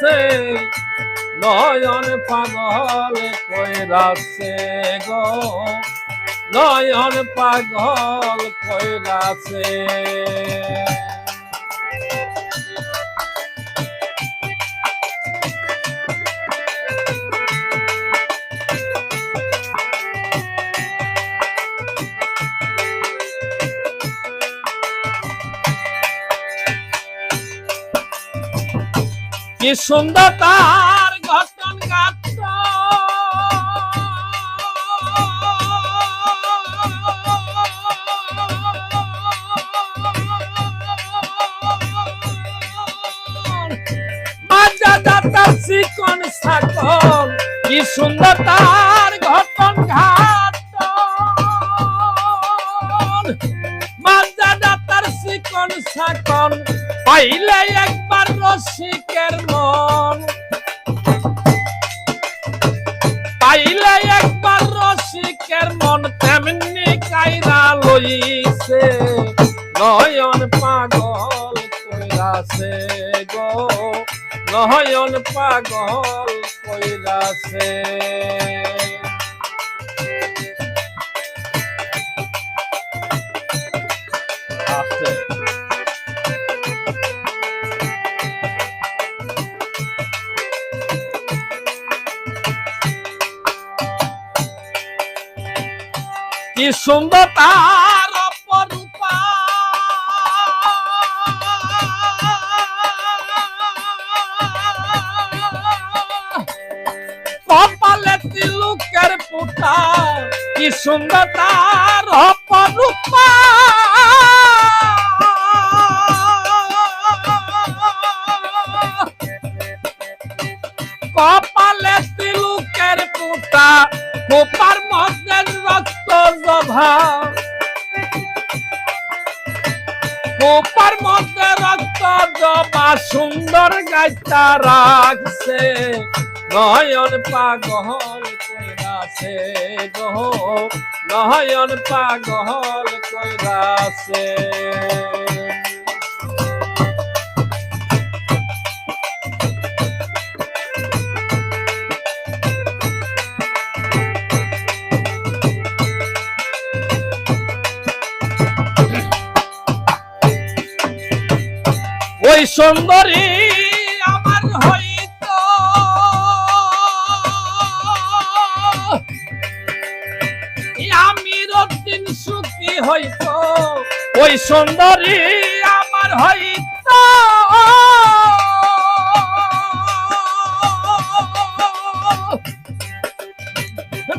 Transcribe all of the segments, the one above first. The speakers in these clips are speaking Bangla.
কইরাছে নয়ন পাগল কইরাছে গো। নয়ন পাগল কইরাছে। কি সুন্দর তার ঘটন চিকন সাকন কি সুন্দর তার ঘটন ঘাট মাজা দাতার চিকন সাকন পাইলে একবার রসিকের মন। পাইলে একবার রসিকের মন তেমনি কাইরা লইছে, নয়ন পাগল কইরাছে গো, নয়ন পাগল কইরাছে। কি সুন্দর তার অপরূপা। কপালে তিলুকের পুতা, কি সুন্দর তার অপরূপা। কপালে তিলুকের পুতা কোপার মধ্যে রক্ত কোপার মধ্যে রক্ত জবা সুন্দর গাইতা রাখছে। নয়ন পাগল কইরাছে গো। নয়ন পাগল কইরাছে। ওই সুন্দরী আমার হইতো। আমি রক্তিন সুখী হইতো। ওই সুন্দরী আমার হইতো।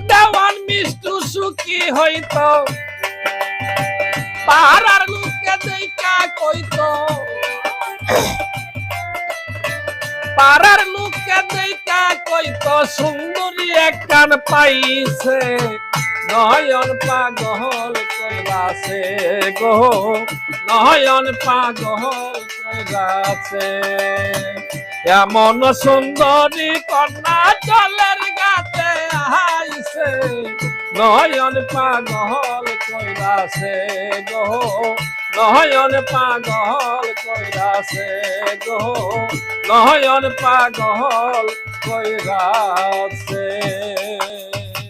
দেওয়ান মিষ্টু সুখী হইতো। পাহাড়ার লোকে দেখা কইতো। পাড়ার লোকে দেখা কইতো সুন্দরী একখান পাইছে। নয়ন পাগল কইরাছে গো, নয়ন পাগল কইরাছে। এমন সুন্দরী কন্যা জলের গাতে আইছে নয়ন পাগল কইরাছে গো, নয়ন পাগল কইরাছে গো। নয়ন পাগল কইরাছে।